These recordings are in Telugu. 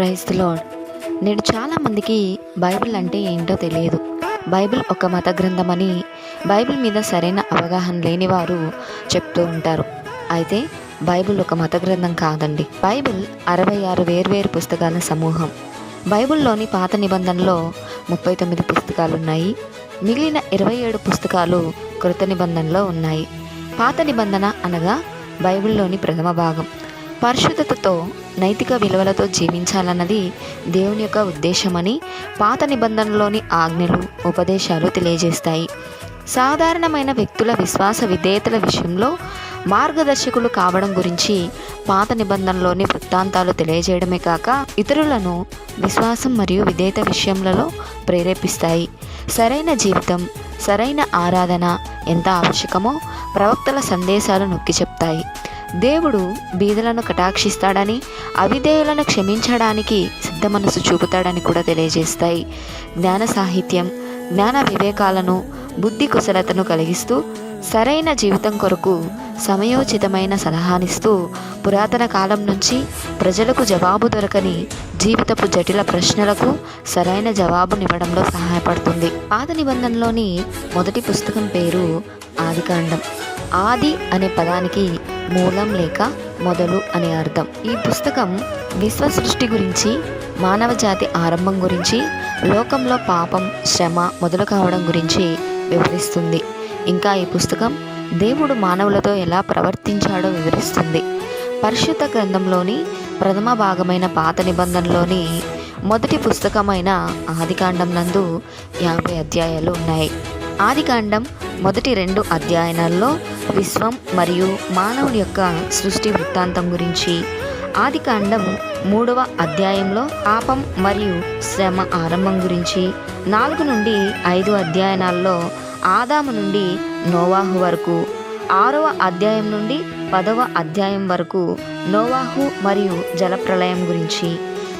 Praise lord. నేడు చాలామందికి బైబిల్ అంటే ఏంటో తెలియదు. బైబిల్ ఒక మత గ్రంథమని బైబిల్ మీద సరైన అవగాహన లేని వారు చెప్తూ ఉంటారు. అయితే బైబిల్ ఒక మత గ్రంథం కాదండి. బైబిల్ అరవై ఆరు వేర్వేరు పుస్తకాల సమూహం. బైబిల్లోని పాత నిబంధనలో ముప్పై తొమ్మిది పుస్తకాలు ఉన్నాయి. మిగిలిన ఇరవై ఏడు పుస్తకాలు కృత నిబంధనలో ఉన్నాయి. పాత నిబంధన అనగా బైబిల్లోని ప్రథమ భాగం. పరిశుద్ధతతో నైతిక విలువలతో జీవించాలన్నది దేవుని యొక్క ఉద్దేశమని పాత నిబంధనలోని ఆజ్ఞలు ఉపదేశాలు తెలియజేస్తాయి. సాధారణమైన వ్యక్తుల విశ్వాస విధేయతల విషయంలో మార్గదర్శకులు కావడం గురించి పాత నిబంధనలోని వృత్తాంతాలు తెలియజేయడమే కాక ఇతరులను విశ్వాసం మరియు విధేయత విషయంలో ప్రేరేపిస్తాయి. సరైన జీవితం సరైన ఆరాధన ఎంత ఆవశ్యకమో ప్రవక్తల సందేశాలు నొక్కి చెప్తాయి. దేవుడు బీదలను కటాక్షిస్తాడని అవిధేయులను క్షమించడానికి సిద్ధ మనసు చూపుతాడని కూడా తెలియజేస్తాయి. జ్ఞాన సాహిత్యం జ్ఞాన వివేకాలను బుద్ధి కుశలతను కలిగిస్తూ సరైన జీవితం కొరకు సమయోచితమైన సలహానిస్తూ పురాతన కాలం నుంచి ప్రజలకు జవాబు దొరకని జీవితపు జటిల ప్రశ్నలకు సరైన జవాబునివ్వడంలో సహాయపడుతుంది. పాత నిబంధనలోని మొదటి పుస్తకం పేరు ఆదికాండం. ఆది అనే పదానికి మూలం లేక మొదలు అనే అర్థం. ఈ పుస్తకం విశ్వ సృష్టి గురించి మానవ జాతి ఆరంభం గురించి లోకంలో పాపం శ్రమ మొదలు కావడం గురించి వివరిస్తుంది. ఇంకా ఈ పుస్తకం దేవుడు మానవులతో ఎలా ప్రవర్తించాడో వివరిస్తుంది. పరిశుద్ధ గ్రంథంలోని ప్రథమ భాగమైన పాత నిబంధనలోని మొదటి పుస్తకమైన ఆదికాండం నందు యాభై అధ్యాయాలు ఉన్నాయి. ఆదికాండం మొదటి రెండు అధ్యాయనాల్లో విశ్వం మరియు మానవుని యొక్క సృష్టి వృత్తాంతం గురించి ఆదికాండం మూడవ అధ్యాయంలో పాపం మరియు శ్రమ ఆరంభం గురించి నాలుగు నుండి ఐదు అధ్యాయనాల్లో ఆదాము నుండి నోవాహు వరకు ఆరవ అధ్యాయం నుండి పదవ అధ్యాయం వరకు నోవాహు మరియు జలప్రలయం గురించి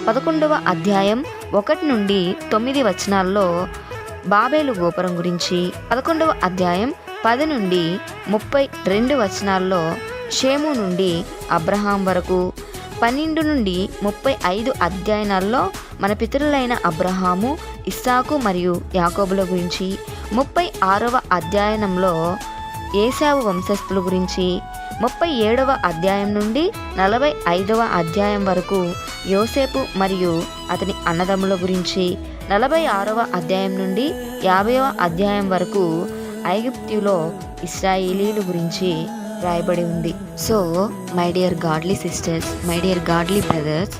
పదకొండవ అధ్యాయం ఒకటి నుండి తొమ్మిది వచనాల్లో బాబేలు గోపురం గురించి పదకొండవ అధ్యాయం పది నుండి ముప్పై రెండు వచనాల్లో షేము నుండి అబ్రహాం వరకు పన్నెండు నుండి ముప్పై ఐదు అధ్యయనాల్లో మన పితరులైన అబ్రహాము ఇస్సాకు మరియు యాకోబుల గురించి ముప్పై ఆరవ అధ్యయనంలో ఏసావు వంశస్థుల గురించి ముప్పై ఏడవ అధ్యాయం నుండి నలభై ఐదవ అధ్యాయం వరకు యోసేపు మరియు అతని అన్నదమ్ముల గురించి నలభై ఆరవ అధ్యాయం నుండి యాభైవ అధ్యాయం వరకు ఐగుప్తులో ఇస్రాయేలీలు గురించి రాయబడి ఉంది. So my dear godly sisters my dear godly brothers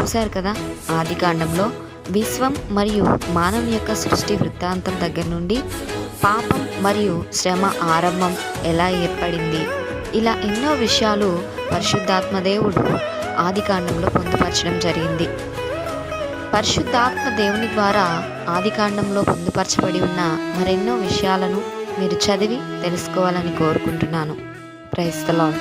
చూశారు కదా? ఆది కాండంలో విశ్వం మరియు మానవ యొక్క సృష్టి వృత్తాంతం దగ్గర నుండి పాపం మరియు శ్రమ ఆరంభం ఎలా ఏర్పడింది? ఇలా ఎన్నో విషయాలు పరిశుద్ధాత్మ దేవుడు ఆది కాండంలో పొందుపరచడం జరిగింది. పరిశుద్ధాత్మ దేవుని ద్వారా ఆది కాండంలో పొందుపరచబడి ఉన్న మరెన్నో విషయాలను మీరు చదివి తెలుసుకోవాలని కోరుకుంటున్నాను. ప్రైస్తలాన్